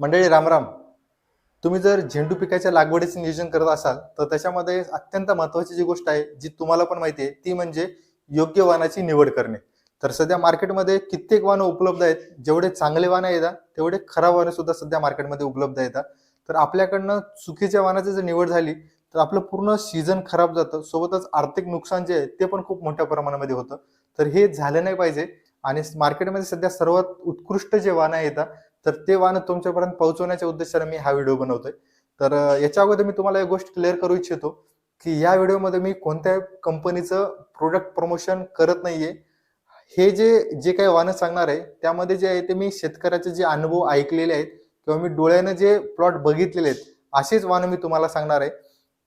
मंडळी रामराम तुम्ही जर झेंडू पिकाच्या लागवडीचे नियोजन करत असाल तर त्याच्यामध्ये अत्यंत महत्वाची जी गोष्ट आहे जी तुम्हाला पण माहिती आहे ती म्हणजे योग्य वाहनाची निवड करणे. तर सध्या मार्केटमध्ये कित्येक वाहनं उपलब्ध आहेत. जेवढे चांगले वाहनं येतात तेवढे खराब वाहनं सुद्धा सध्या मार्केटमध्ये उपलब्ध येतात तर आपल्याकडनं चुकीच्या वाहनाची जर निवड झाली तर आपलं पूर्ण सीझन खराब जातं. सोबतच आर्थिक नुकसान जे आहे ते पण खूप मोठ्या प्रमाणामध्ये होतं. तर हे झालं नाही पाहिजे. आणि मार्केटमध्ये सध्या सर्वात उत्कृष्ट जे वाहनं येतात तर ते वाहन तुमच्यापर्यंत पोहोचवण्याच्या उद्देशाने मी हा व्हिडिओ बनवतोय. तर याच्या अगोदर मी तुम्हाला एक गोष्ट क्लिअर करू इच्छितो की या व्हिडिओमध्ये मी कोणत्या कंपनीचं प्रोडक्ट प्रमोशन करत नाहीये. हे जे जे काही वाहनं सांगणार आहे त्यामध्ये जे आहे ते मी शेतकऱ्याचे जे अनुभव ऐकलेले आहेत किंवा मी डोळ्यानं जे प्लॉट बघितलेले आहेत असेच वाहनं मी तुम्हाला सांगणार आहे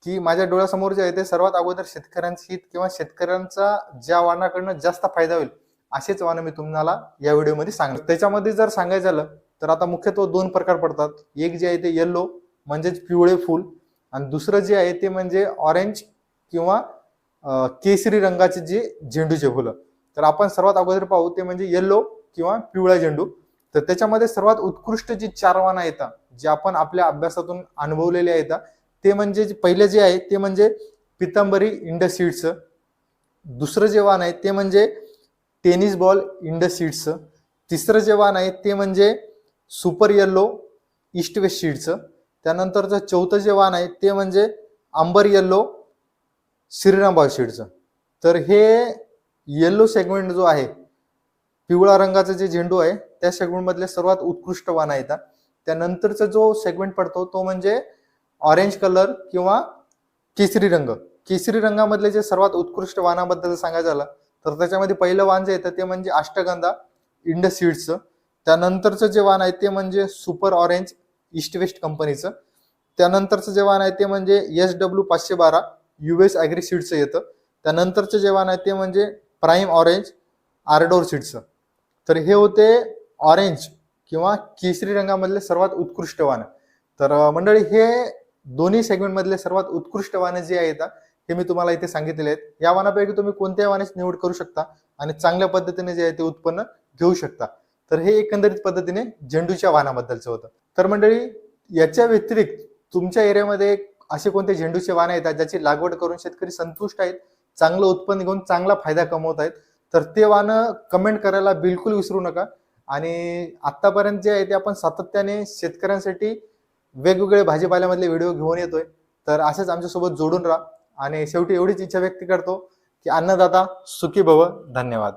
की माझ्या डोळ्यासमोर जे आहे ते सर्वात अगोदर शेतकऱ्यांची हित किंवा शेतकऱ्यांचा ज्या वाहनाकडनं जास्त फायदा होईल असेच वाहनं मी तुम्हाला या व्हिडिओमध्ये सांगणार त्याच्यामध्ये जर सांगायचं झालं तर आता मुख्यत्व दोन प्रकार पडतात. एक जे आहे ते येल्लो म्हणजेच पिवळे फूल. आणि दुसरं जे आहे ते म्हणजे ऑरेंज किंवा केसरी रंगाचे जे झेंडूचे फुलं. तर आपण सर्वात अगोदर पाहू ते म्हणजे येल्लो किंवा पिवळा झेंडू. तर त्याच्यामध्ये सर्वात उत्कृष्ट जी चार वाहनं येतात जे आपण आपल्या अभ्यासातून अनुभवलेले आहेत ते म्हणजे जे पहिले जे आहे ते म्हणजे पितांबरी इंडसीड्सचं दुसरं जे वाहन आहे ते म्हणजे टेनिस बॉल इंडसीड्सचं तिसरं जे वाहन आहे ते म्हणजे सुपर येल्लो ईस्ट वेस्ट शीडचं. त्यानंतरचं चौथं जे वाहन आहे ते म्हणजे आंबर येल्लो श्रीरामबाग शीडचं. तर हे येल्लो सेगमेंट जो आहे पिवळा रंगाचा जे झेंडू आहे त्या सेगमेंटमधले सर्वात उत्कृष्ट वाहन आहेत त्यानंतरचा जो सेगमेंट पडतो तो म्हणजे ऑरेंज कलर किंवा केसरी रंग. केसरी रंगामधले जे सर्वात उत्कृष्ट वाहनाबद्दल सांगायचं झालं तर त्याच्यामध्ये पहिलं वाहन जे येतं ते म्हणजे अष्टगंधा इंडसीड्सचं त्यानंतरचं जे वाहन आहे ते म्हणजे सुपर ऑरेंज ईस्ट वेस्ट कंपनीचं. त्यानंतरचं जे वाहन आहे ते म्हणजे एस डब्ल्यू पाचशे बारा युएस ॲग्री सीडचं येतं. त्यानंतरचं जे वाहन आहे ते म्हणजे प्राईम ऑरेंज आरडोर सीडचं तर हे होते ऑरेंज किंवा केसरी रंगामधले सर्वात उत्कृष्ट वाहन. तर मंडळी हे दोन्ही सेगमेंटमधले सर्वात उत्कृष्ट वाहनं जे आहेत हे मी तुम्हाला इथे सांगितलेले आहेत. या वाहनापैकी तुम्ही कोणत्याही वाहनाची निवड करू शकता आणि चांगल्या पद्धतीने जे आहे ते उत्पन्न घेऊ शकता. तर हे एकंदरीत पद्धतीने झेंडूच्या वाहनाबद्दलचं होतं. तर मंडळी याच्या व्यतिरिक्त तुमच्या एरियामध्ये असे कोणते झेंडूचे वाहनं येतात ज्याची लागवड करून शेतकरी संतुष्ट आहेत चांगलं उत्पन्न घेऊन चांगला फायदा कमवत आहेत तर ते वाहनं कमेंट करायला बिलकुल विसरू नका. आणि आतापर्यंत जे आहे ते आपण सातत्याने शेतकऱ्यांसाठी वेगवेगळे भाजीपाल्यामधले व्हिडिओ घेऊन येतोय. तर असेच आमच्यासोबत जोडून राहा. आणि शेवटी एवढीच इच्छा व्यक्त करतो की अन्नदाता सुखी भव. धन्यवाद.